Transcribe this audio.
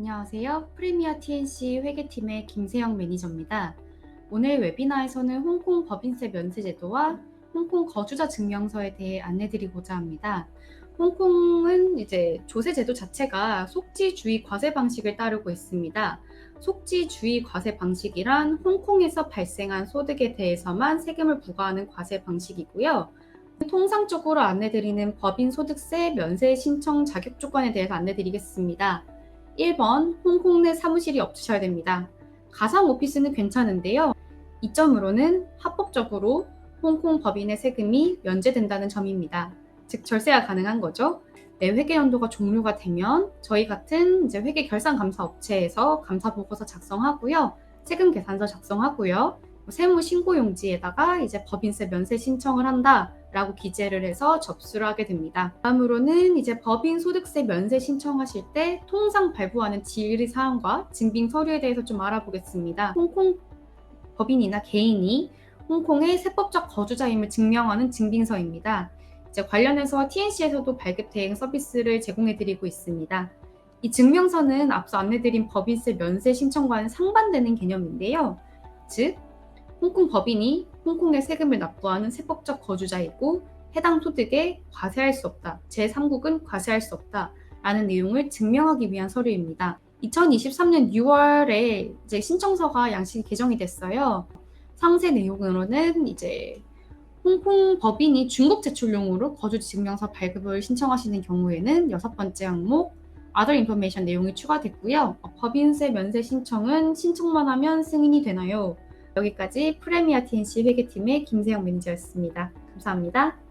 안녕하세요. 프리미어 TNC 회계팀의 김세영 매니저입니다. 오늘 웨비나에서는 홍콩 법인세 면세 제도와 홍콩 거주자 증명서에 대해 안내드리고자 합니다. 홍콩은 이제 조세 제도 자체가 속지주의 과세 방식을 따르고 있습니다. 속지주의 과세 방식이란 홍콩에서 발생한 소득에 대해서만 세금을 부과하는 과세 방식이고요. 통상적으로 안내드리는 법인 소득세 면세 신청 자격 조건에 대해서 안내드리겠습니다. 1번, 홍콩 내 사무실이 없으셔야 됩니다. 가상 오피스는 괜찮은데요. 이점으로는 합법적으로 홍콩 법인의 세금이 면제된다는 점입니다. 즉 절세가 가능한 거죠. 내 회계 연도가 종료가 되면 저희 같은 이제 회계 결산 감사 업체에서 감사 보고서 작성하고요. 세금 계산서 작성하고요. 세무 신고 용지에다가 이제 법인세 면세 신청을 한다 라고 기재를 해서 접수를 하게 됩니다. 다음으로는 이제 법인 소득세 면세 신청하실 때 통상 발부하는 지리 사항과 증빙 서류에 대해서 좀 알아보겠습니다. 홍콩 법인이나 개인이 홍콩의 세법적 거주자임을 증명하는 증빙서입니다. 이제 관련해서 TNC에서도 발급 대행 서비스를 제공해드리고 있습니다. 이 증명서는 앞서 안내드린 법인세 면세 신청과는 상반되는 개념인데요. 즉, 홍콩 법인이 홍콩에 세금을 납부하는 세법적 거주자이고 해당 소득에 과세할 수 없다. 제3국은 과세할 수 없다. 라는 내용을 증명하기 위한 서류입니다. 2023년 6월에 이제 신청서가 양식이 개정이 됐어요. 상세 내용으로는 이제 홍콩 법인이 중국 제출용으로 거주지 증명서 발급을 신청하시는 경우에는 여섯 번째 항목 Other Information 내용이 추가됐고요. 어, 법인세 면세 신청은 신청만 하면 승인이 되나요? 여기까지 프레미아 TNC 회계팀의 김세영 매니저였습니다. 감사합니다.